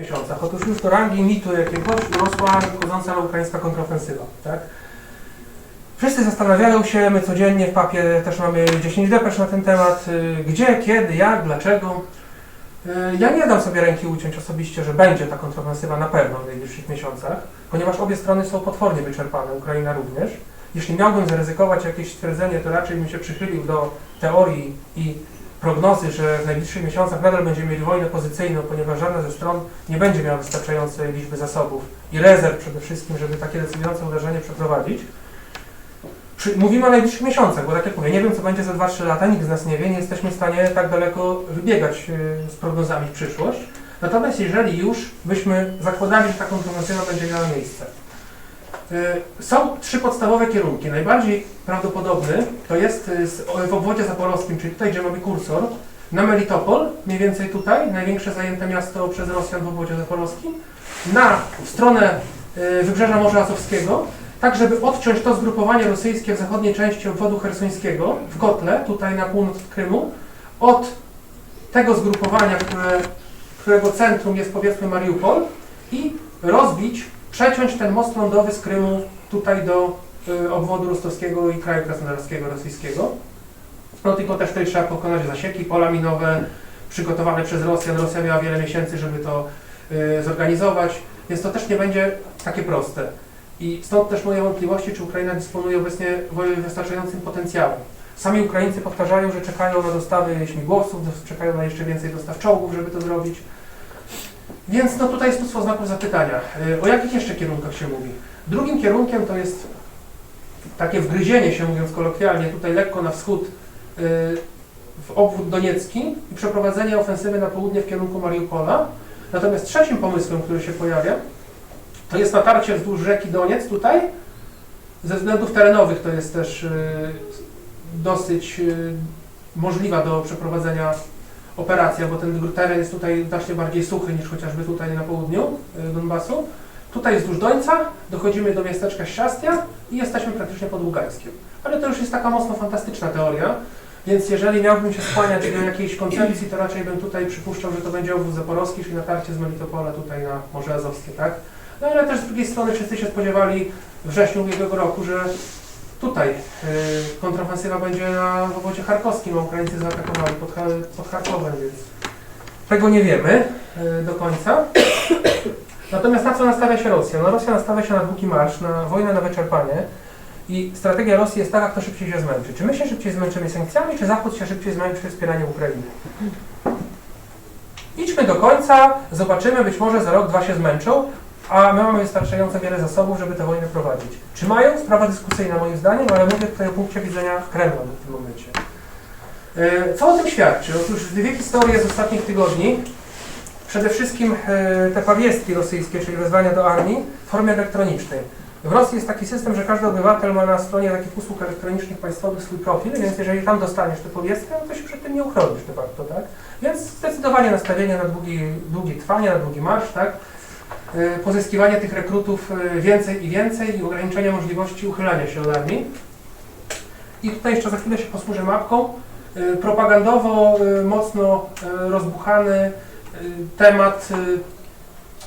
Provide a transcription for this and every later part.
miesiącach. Otóż już do rangi mitu jakiegoś urosła nadchodząca ukraińska kontrofensywa. Tak? Wszyscy zastanawiają się, my codziennie w papie też mamy 10 depesz na ten temat, y, gdzie, kiedy, jak, dlaczego. Y, Ja nie dam sobie ręki uciąć osobiście, że będzie ta kontrofensywa na pewno w najbliższych miesiącach, ponieważ obie strony są potwornie wyczerpane, Ukraina również. Jeśli miałbym zaryzykować jakieś stwierdzenie, to raczej bym się przychylił do teorii i prognozy, że w najbliższych miesiącach nadal będziemy mieli wojnę pozycyjną, ponieważ żadna ze stron nie będzie miała wystarczającej liczby zasobów i rezerw przede wszystkim, żeby takie decydujące uderzenie przeprowadzić. Przy, mówimy o najbliższych miesiącach, bo tak jak mówię, nie wiem co będzie za 2-3 lata, nikt z nas nie wie, nie jesteśmy w stanie tak daleko wybiegać yy, z prognozami w przyszłość. Natomiast jeżeli już byśmy zakładali, że taką konwencjonalną będzie miała miejsce, Y, Są trzy podstawowe kierunki. Najbardziej prawdopodobny to jest z- w obwodzie zaporowskim, czyli tutaj, gdzie mamy kursor, na Melitopol, mniej więcej tutaj, największe zajęte miasto przez Rosjan w obwodzie zaporowskim, na stronę y, wybrzeża Morza Azowskiego, tak żeby odciąć to zgrupowanie rosyjskie w zachodniej części obwodu hersońskiego, w kotle, tutaj na północ Krymu, od tego zgrupowania, które, którego centrum jest powiedzmy Mariupol i rozbić przeciąć ten most lądowy z Krymu tutaj do y, obwodu rostowskiego i kraju krasnodarskiego rosyjskiego. No tylko też tutaj trzeba pokonać zasieki, pola minowe przygotowane przez Rosjan. Rosja miała wiele miesięcy, żeby to y, zorganizować, więc to też nie będzie takie proste. I stąd też moje wątpliwości, czy Ukraina dysponuje obecnie wystarczającym potencjałem. Sami Ukraińcy powtarzają, że czekają na dostawy śmigłowców, czekają na jeszcze więcej dostaw czołgów, żeby to zrobić. Więc no tutaj jest mnóstwo znaków zapytania. Y, O jakich jeszcze kierunkach się mówi? Drugim kierunkiem to jest takie wgryzienie się, mówiąc kolokwialnie, tutaj lekko na wschód y, w obwód doniecki i przeprowadzenie ofensywy na południe w kierunku Mariupola. Natomiast trzecim pomysłem, który się pojawia, to jest natarcie wzdłuż rzeki Doniec tutaj. Ze względów terenowych to jest też y, dosyć możliwa do przeprowadzenia operacja, bo ten teren jest tutaj znacznie bardziej suchy niż chociażby tutaj na południu y, Donbasu. Tutaj wzdłuż Dońca dochodzimy do miasteczka Ściastia i jesteśmy praktycznie pod Ługańskiem. Ale to już jest taka mocno fantastyczna teoria, więc jeżeli miałbym się skłaniać do jakiejś koncepcji, to raczej bym tutaj przypuszczał, że to będzie obwód zaporowski, czyli natarcie z Melitopola tutaj na Morze Azowskie, tak? No ale też z drugiej strony wszyscy się spodziewali w wrześniu ubiegłego roku, że tutaj y, kontrofensywa będzie na obwodzie charkowskim, a Ukraińcy zaatakowali pod, pod Charkowem, więc tego nie wiemy y, do końca. Natomiast na co nastawia się Rosja? No Rosja nastawia się na długi marsz, na wojnę na wyczerpanie i strategia Rosji jest taka, kto szybciej się zmęczy. Czy my się szybciej zmęczymy sankcjami, czy Zachód się szybciej zmęczy wspieraniem Ukrainy? Idźmy do końca, zobaczymy, być może za rok, dwa się zmęczą, a my mamy wystarczająco wiele zasobów, żeby tę wojnę prowadzić. Czy mają? Sprawa dyskusyjna moim zdaniem, ale mówię tutaj o punkcie widzenia Kremla w tym momencie. E, Co o tym świadczy? Otóż dwie historie z ostatnich tygodni. Przede wszystkim e, te pawiestki rosyjskie, czyli wezwania do armii w formie elektronicznej. W Rosji jest taki system, że każdy obywatel ma na stronie takich usług elektronicznych państwowych swój profil, więc jeżeli tam dostaniesz tę powiestkę, to się przed tym nie uchronisz de facto, tak? Więc zdecydowanie nastawienie na długi, długie trwanie, na długi marsz, tak? E, Pozyskiwanie tych rekrutów e, więcej i więcej i ograniczenie możliwości uchylania się od armii. I tutaj jeszcze za chwilę się posłużę mapką. E, Propagandowo mocno rozbuchany temat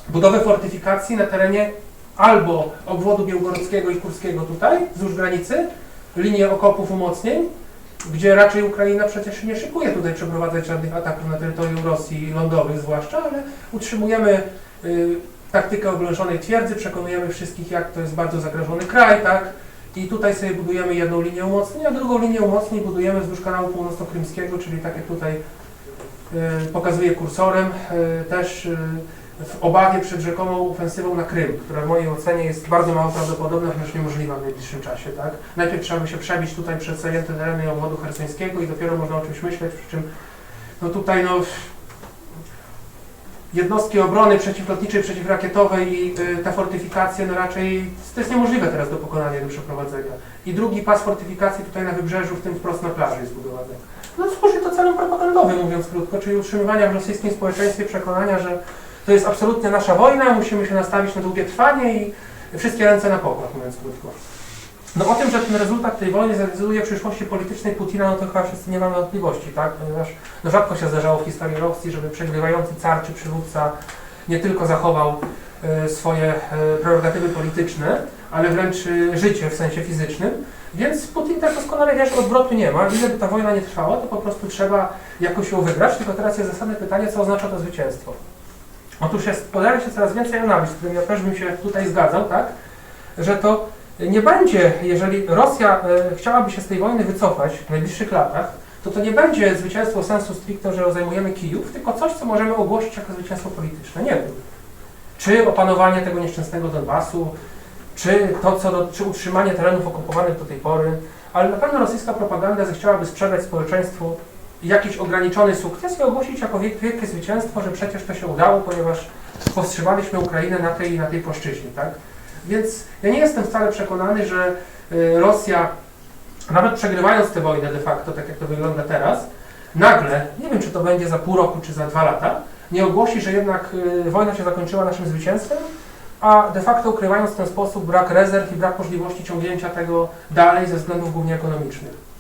budowy fortyfikacji na terenie albo obwodu białgorodzkiego i kurskiego tutaj, wzdłuż granicy, linię okopów umocnień, gdzie raczej Ukraina przecież nie szykuje tutaj przeprowadzać żadnych ataków na terytorium Rosji, lądowych zwłaszcza, ale utrzymujemy y, taktykę oblężonej twierdzy, przekonujemy wszystkich, jak to jest bardzo zagrożony kraj, tak? I tutaj sobie budujemy jedną linię umocnień, a drugą linię umocnień budujemy wzdłuż kanału północno-krymskiego, czyli tak jak tutaj y, pokazuję kursorem, y, też y, w obawie przed rzekomą ofensywą na Krym, która w mojej ocenie jest bardzo mało prawdopodobna, wręcz niemożliwa w najbliższym czasie, tak? Najpierw trzeba by się przebić tutaj przez zajęte tereny obwodu hersońskiego i dopiero można o czymś myśleć, przy czym no tutaj no jednostki obrony przeciwlotniczej, przeciwrakietowej i y, te fortyfikacje, no raczej to jest niemożliwe teraz do pokonania, do przeprowadzenia. I drugi pas fortyfikacji tutaj na wybrzeżu, w tym wprost na plaży jest budowany. No służy to celom propagandowym, mówiąc krótko, czyli utrzymywania w rosyjskim społeczeństwie przekonania, że to jest absolutnie nasza wojna, musimy się nastawić na długie trwanie i wszystkie ręce na pokład, mówiąc krótko. No o tym, że ten rezultat tej wojny zadecyduje o przyszłości politycznej Putina, no to chyba wszyscy nie mamy wątpliwości, tak? Ponieważ no rzadko się zdarzało w historii Rosji, żeby przegrywający car czy przywódca nie tylko zachował e, swoje e, prerogatywy polityczne, ale wręcz e, życie w sensie fizycznym. Więc Putin też doskonale wie, że odwrotu nie ma. Ile by ta wojna nie trwała, to po prostu trzeba jakoś ją wygrać. Tylko teraz jest zasadne pytanie, co oznacza to zwycięstwo. Otóż jest, pojawia się coraz więcej analiz, z którymi ja też bym się tutaj zgadzał, tak? że to nie będzie, jeżeli Rosja e, chciałaby się z tej wojny wycofać w najbliższych latach, to to nie będzie zwycięstwo sensu stricto, że zajmujemy Kijów, tylko coś, co możemy ogłosić jako zwycięstwo polityczne. Nie wiem. Czy opanowanie tego nieszczęsnego Donbasu, czy to, co do, czy utrzymanie terenów okupowanych do tej pory, ale na pewno rosyjska propaganda zechciałaby sprzedać społeczeństwu jakiś ograniczony sukces i ogłosić jako wielkie zwycięstwo, że przecież to się udało, ponieważ powstrzymaliśmy Ukrainę na tej, na tej płaszczyźnie, tak? Więc ja nie jestem wcale przekonany, że y, Rosja, nawet przegrywając tę wojnę de facto, tak jak to wygląda teraz, nagle, nie wiem czy to będzie za pół roku czy za dwa lata, nie ogłosi, że jednak y, wojna się zakończyła naszym zwycięstwem, a de facto ukrywając w ten sposób brak rezerw i brak możliwości ciągnięcia tego dalej ze względów głównie ekonomicznych.